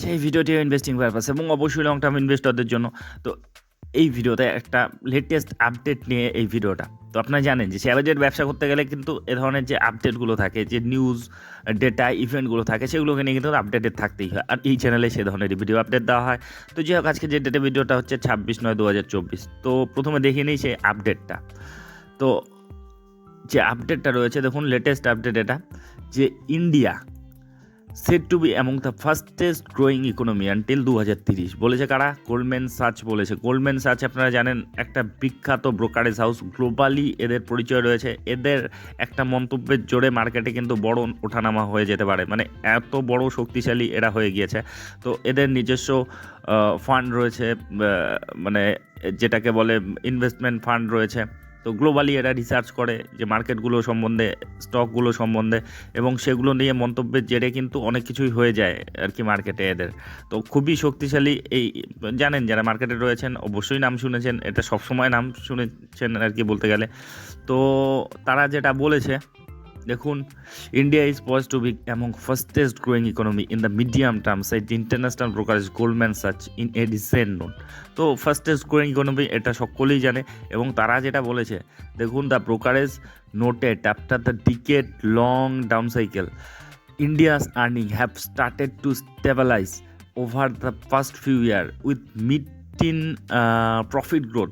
সেই ভিডিওটি investing purpose এবং অবশ্যই লং টার্ম ইনভেস্টরদের জন্য। তো এই ভিডিওতে একটা লেটেস্ট আপডেট নিয়ে এই ভিডিওটা। তো আপনারা জানেন যে শেয়ার বাজারের ব্যবসা করতে গেলে কিন্তু এ ধরনের যে আপডেটগুলো থাকে, যে নিউজ ডেটা ইভেন্টগুলো থাকে, সেগুলোকে নিয়ে কিন্তু আপডেটেড থাকতেই হয়। আর এই চ্যানেলে সে ধরনের ভিডিও আপডেট দেওয়া হয়। তো যাই হোক, আজকে যে ডেটে ভিডিওটা হচ্ছে ছাব্বিশ নয় দু হাজার চব্বিশ। তো প্রথমে দেখে নিই সেই আপডেটটা তো যে আপডেটটা রয়েছে, দেখুন লেটেস্ট আপডেট এটা। যে India set to be among the fastest growing economy until দু হাজার তিরিশ বলেছে কারা? গোল্ডম্যান সার্চ বলেছে। গোল্ডম্যান সার্চ আপনারা জানেন, একটা বিখ্যাত ব্রোকারেজ হাউস গ্লোবালি এদের পরিচয় রয়েছে। এদের একটা মন্তব্যের জোরে মার্কেটে কিন্তু বড় ওঠানামা হয়ে যেতে পারে। মানে এত বড় শক্তিশালী এরা হয়ে গিয়েছে। তো এদের নিজস্ব ফান্ড রয়েছে মানে যেটাকে বলে ইনভেস্টমেন্ট ফান্ড রয়েছে। তো গ্লোবালি এরা রিসার্চ করে যে মার্কেটগুলো সম্বন্ধে স্টকগুলো সম্বন্ধে এবং সেগুলো নিয়ে মন্তব্যের জেরে কিন্তু অনেক কিছুই হয়ে যায় আর কি মার্কেটে এদের। তো খুবই শক্তিশালী এই, জানেন যারা মার্কেটে রয়েছেন অবশ্যই নাম শুনেছেন, এটা সবসময় নাম শুনেছেন আর কি বলতে গেলে। তো তারা যেটা বলেছে দেখুন India is poised to be among fastest growing economy in the medium term side international brokerage Goldman search in a recent note তো ফাস্টেস্ট গ্রোয়িং ইকোনমি এটা সকলেই জানে, এবং তারা যেটা বলেছে, দেখুন the brokerage noted after the decade long down cycle India's earning have started to stabilise over the first few year with mid teen profit growth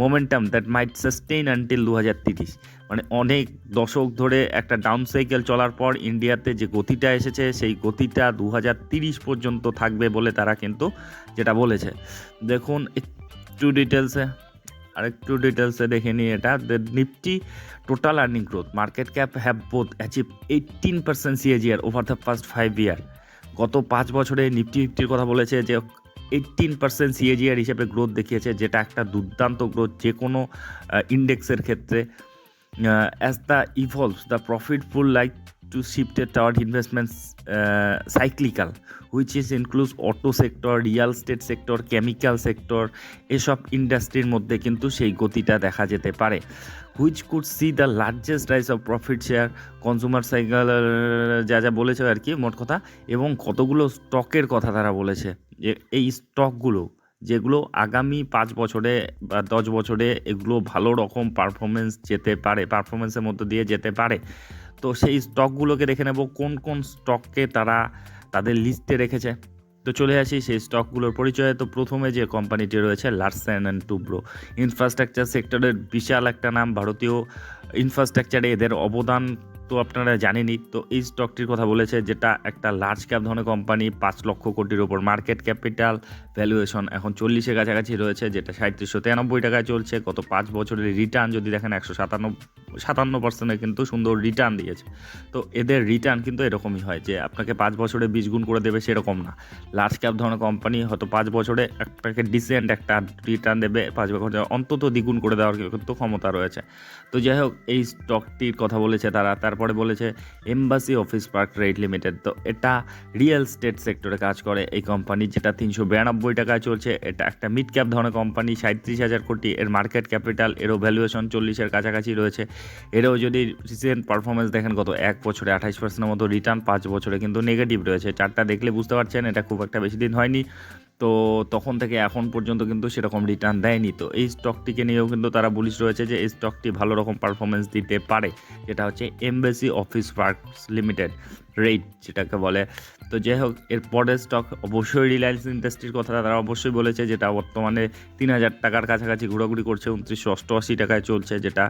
momentum that might sustain until দু হাজার তিরিশ। মানে অনেক দশক ধরে একটা ডাউন সাইকেল চলার পর ইন্ডিয়াতে যে গতিটা এসেছে, সেই গতিটা দু হাজার তিরিশ পর্যন্ত থাকবে বলে তারা কিন্তু যেটা বলেছে। দেখুন, একটু ডিটেলসে আরেকটু ডিটেলসে দেখে নিই এটা। Nifty total earning growth market cap have both achieve eighteen percent CAGR over the first five year গত পাঁচ বছরে নিফটি ফিফটির কথা বলেছে যে এইটিন পার্সেন্ট সিএজিআর হিসেবে গ্রোথ দেখিয়েছে, যেটা একটা দুর্দান্ত গ্রোথ যে কোনো ইন্ডেক্সের ক্ষেত্রে। As the evolves the profit pool like to shifted toward investments cyclical which is include auto sector real estate sector chemical sector এসব ইন্ডাস্ট্রির মধ্যে কিন্তু সেই গতিটা দেখা যেতে পারে। Which could see the largest rise of profit share consumer cycle যা যা বলেছে আর কি, মোট কথা, এবং কতগুলো স্টকের কথা তারা বলেছে। এই স্টকগুলো যেগুলো আগামী পাঁচ বছরে বা দশ বছরে এগুলো ভালো রকম পারফরমেন্স যেতে পারে পারফরমেন্সের মধ্যে দিয়ে যেতে পারে, তো সেই স্টকগুলোকে দেখে নেব, কোন কোন স্টককে তারা তাদের লিস্টে রেখেছে। তো চলে আসি সেই স্টকগুলোর পরিচয়ে। তো প্রথমে যে কোম্পানিটি রয়েছে লার্সেন অ্যান্ড টুব্রো ইনফ্রাস্ট্রাকচার সেক্টরের বিশাল একটা নাম, ভারতীয় ইনফ্রাস্ট্রাকচারে এদের অবদান তো আপনারা জানেনই, তো এই স্টকটির কথা বলেছে যেটা একটা লার্জ ক্যাপ ধরনের কোম্পানি পাঁচ লক্ষ কোটির ওপর মার্কেট ক্যাপিটাল ভ্যালুয়েশন এখন চল্লিশের কাছাকাছি রয়েছে, যেটা সাঁত্রিশশো তিরানব্বই টাকায় চলছে। গত পাঁচ বছরের রিটার্ন যদি দেখেন একশো সাতান্ন সাতান্ন পার্সেন্টের কিন্তু সুন্দর রিটার্ন দিয়েছে। তো এদের রিটার্ন কিন্তু এরকমই হয় যে আপনাকে পাঁচ বছরে বিশ গুণ করে দেবে সেরকম না। লার্জ ক্যাপ ধরনের কোম্পানি হয়তো পাঁচ বছরে আপনাকে ডিসেন্ট একটা রিটার্ন দেবে, পাঁচ বছরে অন্তত দ্বিগুণ করে দেওয়ার কিন্তু ক্ষমতা রয়েছে। তো যাই হোক, এই স্টকটির কথা বলেছে তারা তারপরে বলেছে Embassy Office Park trade limited তো এটা রিয়েল স্টেট সেক্টরে কাজ করে। এই কোম্পানি যেটা তিনশো বিরানব্বই টাকায় চলছে, এটা একটা মিড ক্যাপ ধরনের কোম্পানি সাঁত্রিশ হাজার কোটি। এর মার্কেট ক্যাপিটাল এরও ভ্যালুয়েশন চল্লিশের কাছাকাছি রয়েছে। এরও যদি রিসেন্ট পারফরমেন্স দেখেন, গত এক বছরে আঠাইশ পার্সেন্টের মতো রিটার্ন পাঁচ বছরে কিন্তু নেগেটিভ রয়েছে। চারটা দেখলে বুঝতে পারছেন, এটা খুব একটা বেশি দিন হয়নি। তো তখন থেকে এখন পর্যন্ত কিন্তু সেরকম রিটার্ন দেয়নি। তো এই স্টকটিকে নিয়েও কিন্তু তারা বুলিশ রয়েছে যে এই স্টকটি ভালো রকম পারফরমেন্স দিতে পারে। যেটা হচ্ছে Embassy Office Parks limited REIT যেটাকে বলে। তো যাই হোক এর পরের স্টক অবশ্যই রিলায়েন্স ইন্ডাস্ট্রির কথা তারা অবশ্যই বলেছে, যেটা বর্তমানে তিন হাজার টাকার কাছাকাছি ঘোরাঘুরি করছে, উনত্রিশশো অষ্টআশি টাকায় চলছে, যেটা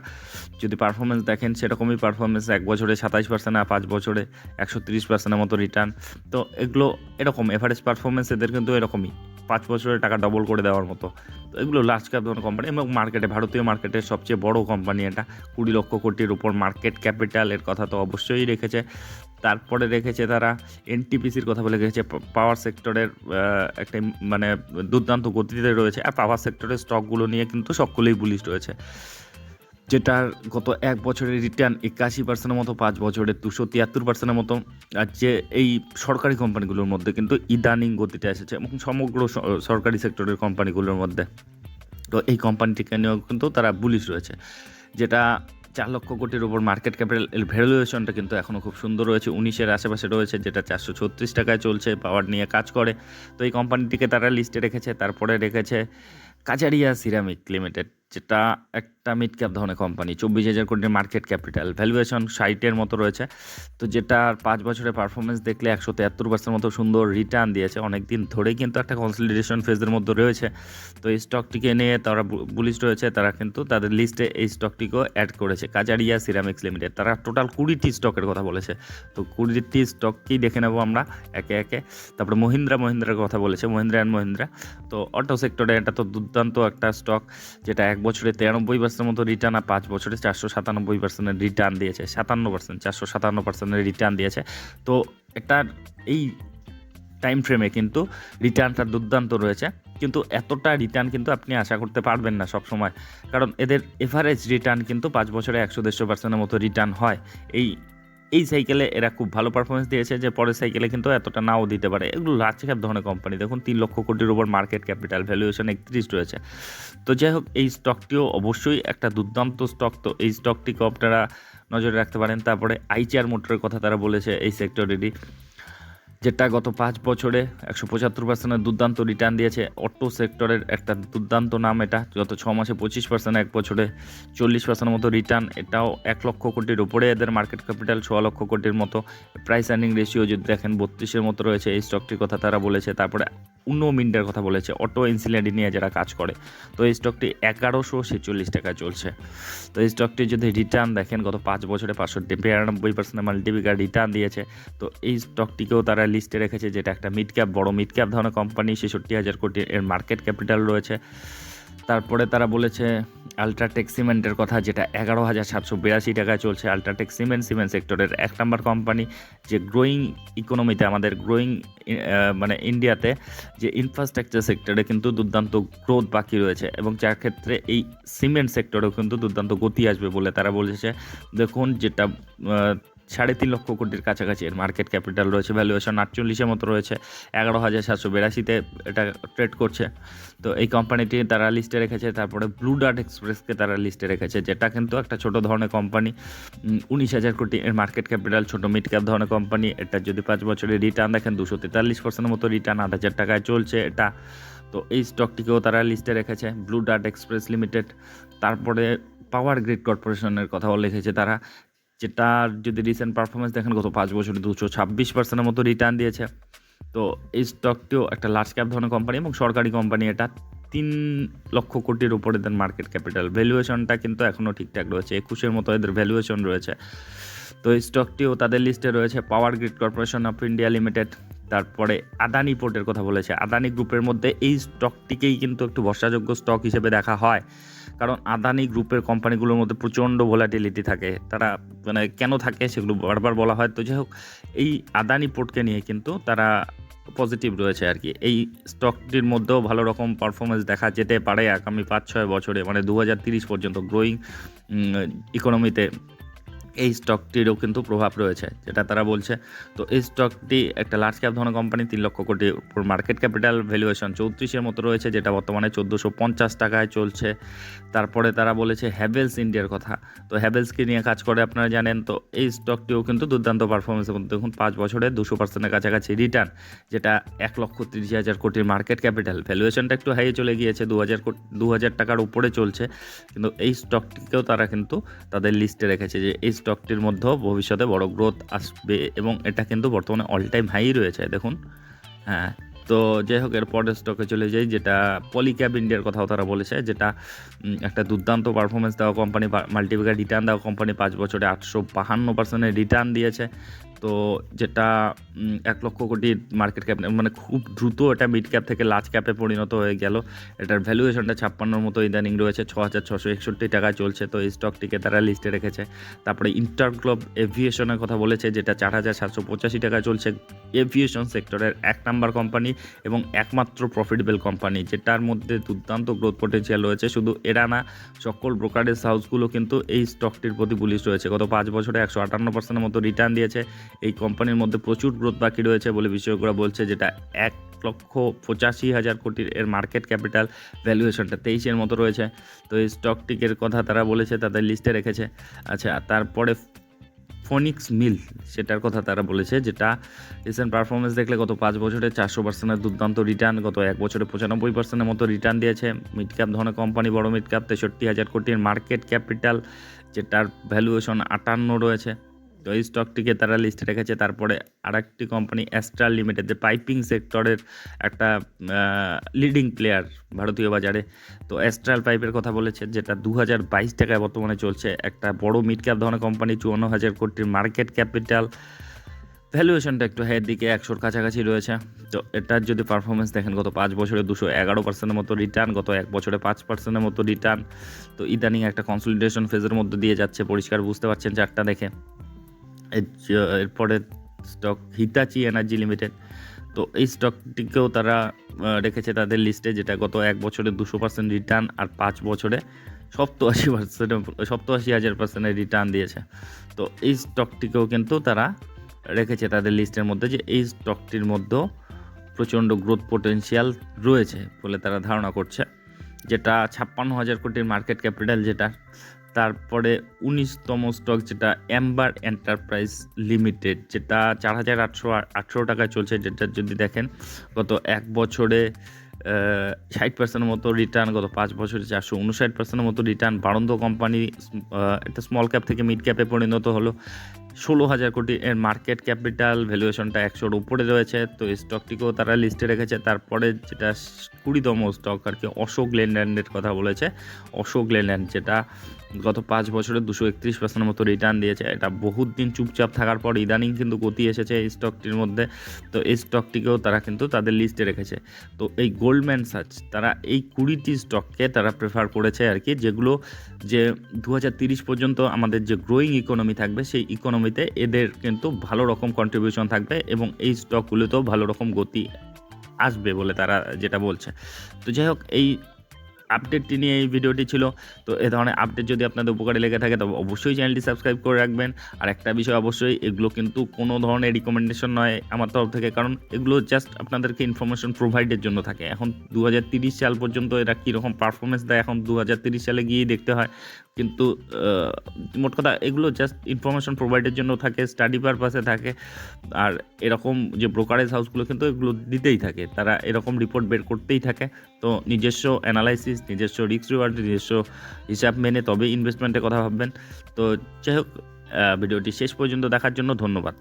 যদি পারফরমেন্স দেখেন, সেরকমই পারফরমেন্স এক বছরে সাতাইশ পার্সেন্ট আর পাঁচ বছরে একশো তিরিশ পার্সেন্টের মতো রিটার্ন তো এগুলো এরকম এভারেজ পারফরমেন্স এদের কিন্তু এরকমই, পাঁচ বছরের টাকা ডবল করে দেওয়ার মতো। তো এগুলো লার্জ ক্যাপ ধরনের কোম্পানি এবং মার্কেটে ভারতীয় মার্কেটের সবচেয়ে বড় কোম্পানি এটা, কুড়ি লক্ষ কোটির উপর মার্কেট ক্যাপিটাল এর কথা তো অবশ্যই রেখেছে। তারপরে রেখেছে তারা এনটিপিসির কথা বলে রেখেছে পাওয়ার সেক্টরের একটা মানে দুর্দান্ত গতিতে রয়েছে। আর পাওয়ার সেক্টরের স্টকগুলো নিয়ে কিন্তু সকলেই বুলিশ রয়েছে। যেটার গত এক বছরের রিটার্ন একাশি পার্সেন্টের মতো, পাঁচ বছরের দুশো তিয়াত্তর পার্সেন্টের মতো। আর যে এই সরকারি কোম্পানিগুলোর মধ্যে কিন্তু ইদানিং গতিটা এসেছে এবং সমগ্র সরকারি সেক্টরের কোম্পানিগুলোর মধ্যে। তো এই কোম্পানিটিকে নিয়েও কিন্তু তারা বুলিশ রয়েছে। যেটা চার লক্ষ কোটির উপর মার্কেট ক্যাপিটাল ভ্যালুয়েশনটা কিন্তু এখনও খুব সুন্দর রয়েছে। উনিশের আশেপাশে রয়েছে, যেটা চারশো ছত্রিশ টাকায় চলছে পাওয়ার নিয়ে কাজ করে। তো এই কোম্পানিটিকে তারা লিস্টে রেখেছে, তারপরে রেখেছে কাজারিয়া সিরামিক লিমিটেড যেটা একটা মিড ক্যাপ ধরনের কোম্পানি চব্বিশ হাজার কোটির মার্কেট ক্যাপিটাল ভ্যালুয়েশন ষাটের মতো রয়েছে। তো যেটার পাঁচ বছরের পারফরমেন্স দেখলে একশো তেহাত্তর পার্সেন্ট মতো সুন্দর রিটার্ন দিয়েছে। অনেক দিন ধরেই কিন্তু একটা কনসলিডেশন ফেজের মধ্যে রয়েছে। তো এই স্টকটিকে নিয়ে তারা বুলিশ রয়েছে, তারা কিন্তু তাদের লিস্টে এই স্টকটিকেও অ্যাড করেছে। কাজারিয়া সিরামিক্স লিমিটেড তারা টোটাল কুড়িটি স্টকের কথা বলেছে। তো কুড়িটি স্টককেই দেখে নেব আমরা একে একে। তারপরে মহিন্দ্রা, মহিন্দ্রার কথা বলেছে, মহিন্দ্রা অ্যান্ড মহিন্দ্রা। তো অটো সেক্টরে এটা তো দুর্দান্ত একটা স্টক যেটা এক বছরে তিরানব্বই পার্সেন্ট মতো রিটার্ন আর পাঁচ বছরে চারশো সাতানব্বই পার্সেন্টের রিটার্ন দিয়েছে, সাতান্ন পার্সেন্ট চারশো সাতান্ন পার্সেন্টের রিটার্ন দিয়েছে। তো এটার এই টাইম ফ্রেমে কিন্তু রিটার্নটা দুর্দান্ত রয়েছে। কিন্তু এতটা রিটার্ন কিন্তু আপনি আশা করতে পারবেন না সব সময় কারণ এদের এভারেজ রিটার্ন কিন্তু পাঁচ বছরে একশো দেড়শো পার্সেন্টের মতো রিটার্ন হয়। এই এই সাইকেলে এরা খুব ভালো পারফরমেন্স দিয়েছে যে পরের সাইকেলে কিন্তু এতটা নাও দিতে পারে। এগুলো লার্জ ক্যাপ ধরনের কোম্পানি দেখুন, তিন লক্ষ কোটির উপর মার্কেট ক্যাপিটাল ভ্যালুয়েশন একত্রিশ রয়েছে। তো যাই হোক, এই স্টকটিও অবশ্যই একটা দুর্দান্ত স্টক তো এই স্টকটিকে আপনারা নজরে রাখতে পারেন। তারপরে আইচিআর মোটরের কথা তারা বলেছে এই সেক্টরেরই যেটা গত পাঁচ বছরে একশো পঁচাত্তর পার্সেন্টের দুর্দান্ত রিটার্ন দিয়েছে। অটো সেক্টরের একটা দুর্দান্ত নাম এটা। গত ছ মাসে পঁচিশ পার্সেন্ট, এক বছরে চল্লিশ পার্সেন্টের মতো রিটার্ন এটাও এক লক্ষ কোটির উপরে এদের মার্কেট ক্যাপিটাল ছ লক্ষ কোটির মতো প্রাইস আর্নিং রেশিও যদি দেখেন, বত্রিশের মতো রয়েছে। এই স্টকটির কথা তারা বলেছে। তারপরে উন্ন মিন্টের কথা বলেছে। অটো ইনসিলেন্টি নিয়ে যারা কাজ করে। তো এই স্টকটি এগারোশো ছেচল্লিশ টাকা চলছে। তো এই স্টকটি যদি রিটার্ন দেখেন, গত পাঁচ বছরে পাঁচশো বিরানব্বই পার্সেন্ট মাল্টিপিকার রিটার্ন দিয়েছে। তো এই স্টকটিকেও তারা লিস্টে রেখেছে যেটা একটা মিড ক্যাপ বড় মিড ক্যাপ ধরনের কোম্পানি ছেষট্টি হাজার কোটি এর মার্কেট ক্যাপিটাল রয়েছে। তারপরে তারা বলেছে আলট্রাটেক সিমেন্টের কথা, যেটা এগারো হাজার সাতশো বিরাশি টাকায় চলছে। আলট্রাটেক সিমেন্ট সিমেন্ট সেক্টরের এক নম্বর কোম্পানি যে গ্রোয়িং ইকোনমিতে আমাদের গ্রোয়িং মানে ইন্ডিয়াতে যে ইনফ্রাস্ট্রাকচার সেক্টরে কিন্তু দুর্দান্ত গ্রোথ বাকি রয়েছে এবং যার ক্ষেত্রে এই সিমেন্ট সেক্টরেও কিন্তু দুর্দান্ত গতি আসবে বলে তারা বলেছে। দেখুন যেটা সাড়ে তিন লক্ষ কোটির কাছাকাছি এর মার্কেট ক্যাপিটাল রয়েছে ভ্যালুয়েশন আটচল্লিশের মতো রয়েছে, এগারো হাজার সাতশো বিরাশিতে এটা ট্রেড করছে। তো এই কোম্পানিটি তারা লিস্টে রেখেছে, তারপরে ব্লু ডার্ট এক্সপ্রেসকে তারা লিস্টে রেখেছে, যেটা কিন্তু একটা ছোট ধরনের কোম্পানি উনিশ হাজার কোটি এর মার্কেট ক্যাপিটাল ছোট মিড ক্যাপ ধরনের কোম্পানি এটা যদি পাঁচ বছরের রিটার্ন দেখেন, দুশো তেতাল্লিশ পার্সেন্টের মতো রিটার্ন আট হাজার টাকায় চলছে এটা। তো এই স্টকটিকেও তারা লিস্টে রেখেছে ব্লু ডার্ট এক্সপ্রেস লিমিটেড তারপরে পাওয়ার গ্রিড কর্পোরেশনের কথাও লিখেছে তারা যেটার যদি রিসেন্ট পারফরমেন্স দেখেন, গত পাঁচ বছরে দুশো ছাব্বিশ পার্সেন্টের মতো রিটার্ন দিয়েছে। তো এই স্টকটিও একটা লার্জ ক্যাপ ধরনের কোম্পানি এবং সরকারি কোম্পানি এটা তিন লক্ষ কোটির উপরে এদের মার্কেট ক্যাপিটাল ভ্যালুয়েশনটা কিন্তু এখনও ঠিকঠাক রয়েছে, একুশের মতো এদের ভ্যালুয়েশন রয়েছে। তো এই স্টকটিও তাদের লিস্টে রয়েছে Power Grid Corporation of India Limited তারপরে আদানি পোর্টের কথা বলেছে। আদানি গ্রুপের মধ্যে এই স্টকটিকেই কিন্তু একটু ভরসাযোগ্য স্টক হিসেবে দেখা হয়। কারণ আদানি গ্রুপের কোম্পানিগুলোর মধ্যে প্রচণ্ড ভোলাটিলিটি থাকে। তারা মানে কেন থাকে সেগুলো বারবার বলা হয়। তো যাই হোক এই আদানি পোর্টকে নিয়ে কিন্তু তারা পজিটিভ রয়েছে আর কি এই স্টকটির মধ্যেও ভালো রকম পারফরমেন্স দেখা যেতে পারে আগামী পাঁচ ছয় বছরে। মানে দু পর্যন্ত গ্রোয়িং ইকোনমিতে এই স্টকটিরও কিন্তু প্রভাব রয়েছে, যেটা তারা বলছে। তো এই স্টকটি একটা লার্জ ক্যাপ ধরনের কোম্পানি তিন lakh crore market capital valuation চৌত্রিশের মতো রয়েছে, যেটা বর্তমানে চোদ্দোশো পঞ্চাশ টাকায় চলছে। তারপরে তারা বলেছে হ্যাভেলস ইন্ডিয়ার কথা। তো হ্যাভেলসকে নিয়ে কাজ করে আপনারা জানেন, তো এই স্টকটিও কিন্তু দুর্দান্ত পারফরমেন্সের মধ্যে। দেখুন, পাঁচ বছরে দুশো পার্সেন্টের কাছাকাছি রিটার্ন যেটা এক লক্ষ তিরিশ হাজার কোটির মার্কেট ক্যাপিটাল ভ্যালুয়েশনটা একটু হাইয়ে চলে গিয়েছে, দু হাজার দু হাজার টাকার উপরে চলছে। কিন্তু এই স্টকটিকেও তারা কিন্তু তাদের লিস্টে রেখেছে যে এই স্টকটির মধ্যেও ভবিষ্যতে বড় গ্রোথ আসবে এবং এটা কিন্তু বর্তমানে অল টাইম হাই রয়েছে, দেখুন। হ্যাঁ তো যাই হোক এর পরের স্টকে চলে যাই, যেটা পলিক্যাব ইন্ডিয়ার কথাও তারা বলেছে, যেটা একটা দুর্দান্ত পারফরমেন্স দেওয়া কোম্পানি মাল্টিপ্লিকার রিটার্ন দেওয়া কোম্পানি পাঁচ বছরে আটশো বাহান্ন পার্সেন্টের রিটার্ন দিয়েছে। তো যেটা এক লক্ষ কোটি মার্কেট ক্যাপ মানে খুব দ্রুত এটা মিড ক্যাপ থেকে লার্জ ক্যাপে পরিণত হয়ে গেল। এটার ভ্যালুয়েশনটা ছাপ্পান্নর মতো ইদানিং রয়েছে, ছ হাজার ছশো একষট্টি টাকায় চলছে। তো এই স্টকটিকে তারা লিস্টে রেখেছে। তারপরে ইন্টারগ্লোব এভিয়েশনের কথা বলেছে, যেটা চার হাজার সাতশো পঁচাশি টাকায় চলছে। এভিয়েশন সেক্টরের এক নাম্বার কোম্পানি এবং একমাত্র প্রফিটেবল কোম্পানি যেটার মধ্যে দুর্দান্ত গ্রোথ পোটেনশিয়াল রয়েছে। শুধু এরা না, সকল ব্রোকারেজ হাউসগুলো কিন্তু এই স্টকটির প্রতি বুলিশ রয়েছে। গত পাঁচ বছরে একশো আটান্ন পার্সেন্টের মতো রিটার্ন দিয়েছে। এই কোম্পানির মধ্যে প্রচুর গ্রোথ বাকি রয়েছে বলে বিশেষজ্ঞরা বলছে, যেটা এক লক্ষ পঁচাশি হাজার কোটির এর মার্কেট ক্যাপিটাল ভ্যালুয়েশনটা তেইশের মতো রয়েছে। তো এই স্টকটিকের কথা তারা বলেছে, তাদের লিস্টে রেখেছে। আচ্ছা তারপরে ফোনিক্স মিল সেটার কথা তারা বলেছে, যেটা রিসেন্ট পারফরমেন্স দেখলে গত পাঁচ বছরে চারশো পার্সেন্টের দুর্দান্ত রিটার্ন গত এক বছরে পঁচানব্বই পার্সেন্টের মতো রিটার্ন দিয়েছে। মিড ক্যাপ ধরনের কোম্পানি বড় মিড ক্যাপ তেষট্টি হাজার কোটির মার্কেট ক্যাপিটাল যেটার ভ্যালুয়েশন আটান্ন রয়েছে। তো এই স্টকটিকে তারা লিস্টে রেখেছে। তারপরে আরেকটি কোম্পানি অ্যাস্ট্রাল লিমিটেড যে পাইপিং সেক্টরের একটা লিডিং প্লেয়ার ভারতীয় বাজারে। তো অ্যাস্ট্রাল পাইপের কথা বলেছে, যেটা দু হাজার বাইশ টাকায় বর্তমানে চলছে। একটা বড় মিড ক্যাপ ধরনের কোম্পানি চুয়ান্ন হাজার কোটির মার্কেট ক্যাপিটাল ভ্যালুয়েশনটা একটু হাইয়ের দিকে, একশোর কাছাকাছি রয়েছে। তো এটার যদি পারফরমেন্স দেখেন, গত পাঁচ বছরে দুশো এগারো পার্সেন্টের মতো রিটার্ন গত এক বছরে পাঁচ পার্সেন্টের মতো রিটার্ন তো ইদানিং একটা কনসলিডেশন ফেজের মধ্যে দিয়ে যাচ্ছে, পরিষ্কার বুঝতে পারছেন চারটা দেখে। এরপরে স্টক হিতাচি এনার্জি লিমিটেড তো এই স্টকটিকেও তারা রেখেছে তাদের লিস্টে যেটা গত এক বছরে দুশো পার্সেন্ট রিটার্ন আর পাঁচ বছরে সপ্তআশি পার্সেন্ট সপ্তআশি হাজার পার্সেন্টের রিটার্ন দিয়েছে। তো এই স্টকটিকেও কিন্তু তারা রেখেছে তাদের লিস্টের মধ্যে যে এই স্টকটির মধ্যেও প্রচণ্ড গ্রোথ পোটেনশিয়াল রয়েছে বলে তারা ধারণা করছে। যেটা ছাপ্পান্ন হাজার কোটির মার্কেট ক্যাপিটাল যেটা তারপরে উনিশতম স্টক যেটা অ্যাম্বার এন্টারপ্রাইজ লিমিটেড যেটা চার হাজার আটশো আটশো টাকায় চলছে, যেটা যদি দেখেন গত এক বছরে ষাট পার্সেন্টের মতো রিটার্ন গত পাঁচ বছরে চারশো উনষাট পার্সেন্টের মতো রিটার্ন বারন্দ কোম্পানি একটা স্মল ক্যাপ থেকে মিড ক্যাপে পরিণত হলো। ষোলো হাজার কোটি এর মার্কেট ক্যাপিটাল ভ্যালুয়েশনটা একশোর উপরে রয়েছে, তো এই স্টকটিকেও তারা লিস্টে রেখেছে। তারপরে যেটা কুড়িতম স্টক আর কি, অশোক লেনল্যান্ডের কথা বলেছে। অশোক লেল্যান্ড যেটা গত পাঁচ বছরে দুশো একত্রিশ পার্সেন্টের মতো রিটার্ন দিয়েছে। এটা বহুত দিন চুপচাপ থাকার পর ইদানিং কিন্তু গতি এসেছে এই স্টকটির মধ্যে। তো এই স্টকটিকেও তারা কিন্তু তাদের লিস্টে রেখেছে। তো এই গোল্ডম্যান সার্চ তারা এই কুড়িটি স্টককে তারা প্রেফার করেছে আর কি, যেগুলো যে দু পর্যন্ত আমাদের যে গ্রোয়িং ইকোনমি থাকবে, সেই ইকোনমিতে এদের কিন্তু ভালো রকম কন্ট্রিবিউশন থাকবে এবং এই স্টকগুলোতেও ভালো রকম গতি আসবে বলে তারা যেটা বলছে। তো যাই হোক, এই আপডেটটি নিয়ে এই ভিডিওটি ছিল। তো এ ধরনের আপডেট যদি আপনাদের উপকারে লেগে থাকে, তবে অবশ্যই চ্যানেলটি সাবস্ক্রাইব করে রাখবেন। আর একটা বিষয় অবশ্যই, এগুলো কিন্তু কোনো ধরনের রিকমেন্ডেশন নয় আমার তরফ থেকে, কারণ এগুলো জাস্ট আপনাদেরকে ইনফরমেশন প্রোভাইডের জন্য থাকে। এখন দু সাল পর্যন্ত এরা কীরকম পারফরমেন্স দেয়, এখন দু সালে গিয়েই দেখতে হয়। কিন্তু মোট কথা এগুলো জাস্ট ইনফরমেশন প্রোভাইডের জন্য থাকে স্টাডি পারপাসে থাকে। আর এরকম যে ব্রোকারেজ হাউসগুলো কিন্তু এগুলো দিতেই থাকে। তারা এরকম রিপোর্ট বের করতেই থাকে। তো নিজস্ব অ্যানালাইসিস নিজস্ব রিক্স রিওয়ার্ড নিজস্ব হিসাব মেনে তবে ইনভেস্টমেন্টের কথা ভাববেন। তো যাই হোক ভিডিওটি শেষ পর্যন্ত দেখার জন্য ধন্যবাদ।